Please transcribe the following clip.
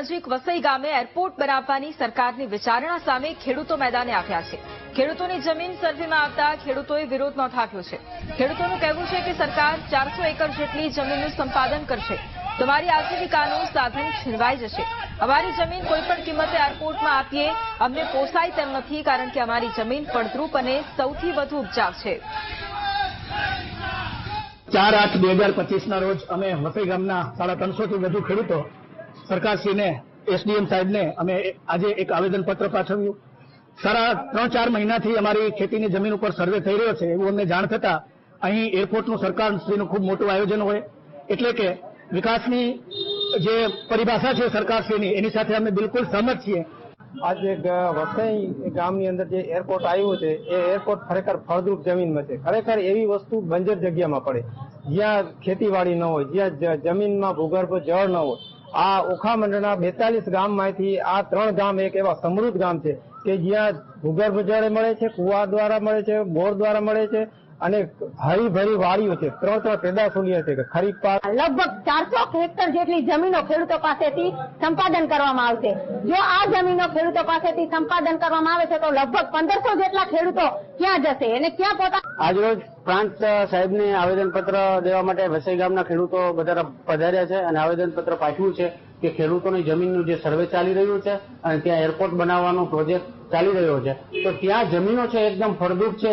નજીક વસઈ ગામે એરપોર્ટ બનાવવાની સરકારની વિચારણા સામે ખેડૂતો મેદાને આવ્યા છે. ખેડૂતોની જમીન સર્વેમાં આવતા ખેડૂતોએ વિરોધ નોંધાવ્યો છે. ખેડૂતોનું કહેવું છે કે સરકાર ચારસો એકર જેટલી જમીનનું સંપાદન કરશે. તમારી આજીવિકાનું સાધન છીનવાઈ જશે. અમારી જમીન કોઈપણ કિંમતે એરપોર્ટમાં આપીએ, અમને પોસાય તેમ નથી કારણ કે અમારી જમીન ફળદ્રુપ અને સૌથી વધુ ઉપજાવ છે. ચાર આઠ બે હજાર પચીસના રોજ અમે વસઈ ગામના સાડા ત્રણસોથી વધુ ખેડૂતો સરકારશ્રીને, એસડીએમ સાહેબને અમે આજે એક આવેદનપત્ર પાઠવ્યું. સારા ત્રણ ચાર મહિનાથી અમારી ખેતીની જમીન ઉપર સર્વે થઈ રહ્યો છે એવું અમને જાણ થતાં અહીં એરપોર્ટનું સરકારશ્રીનું ખૂબ મોટું આયોજન હોય. એટલે કે વિકાસની જે પરિભાષા છે સરકારશ્રીની, એની સાથે અમે બિલકુલ સહમત છીએ. આજે વસઈ ગામની અંદર જે એરપોર્ટ આવ્યું છે, એ એરપોર્ટ ખરેખર ફળદ્રુપ જમીનમાં છે. ખરેખર એવી વસ્તુ બંજર જગ્યામાં પડે. જ્યાં ખેતીવાડી ન હોય, જ્યાં જમીનમાં ભૂગર્ભ જળ ન હોય આ ઓખા મંડળના બેતાલીસ ગામમાંથી આ ત્રણ ગામ એક એવા સમૃદ્ધ ગામ છે કે જ્યાં ભૂગર્ભ જળ મળે છે, કુવા દ્વારા મળે છે, બોર દ્વારા મળે છે અને હરીભરી વાડીઓ છે. ત્રણ ત્રણ પેદાશોલીય છે કે ખરીફ પાક. લગભગ ચારસો હેક્ટર જેટલી જમીનો ખેડૂતો પાસેથી સંપાદન કરવામાં આવશે. જો આ જમીનો ખેડૂતો પાસેથી સંપાદન કરવામાં આવે છે તો લગભગ પંદરસો જેટલા ખેડૂતો ક્યાં જશે અને ક્યાં પોતા આજરોજ પ્રાંત સાહેબને આવેદનપત્ર દેવા માટે વસઈ ગામના ખેડૂતો બધા પધાર્યા છે અને આવેદનપત્ર પાઠવ્યું છે કે ખેડૂતોની જમીનનું જે સર્વે ચાલી રહ્યું છે અને ત્યાં એરપોર્ટ બનાવવાનો પ્રોજેક્ટ ચાલી રહ્યો છે. તો ત્યાં જમીનો છે એકદમ ફળદ્રુપ છે.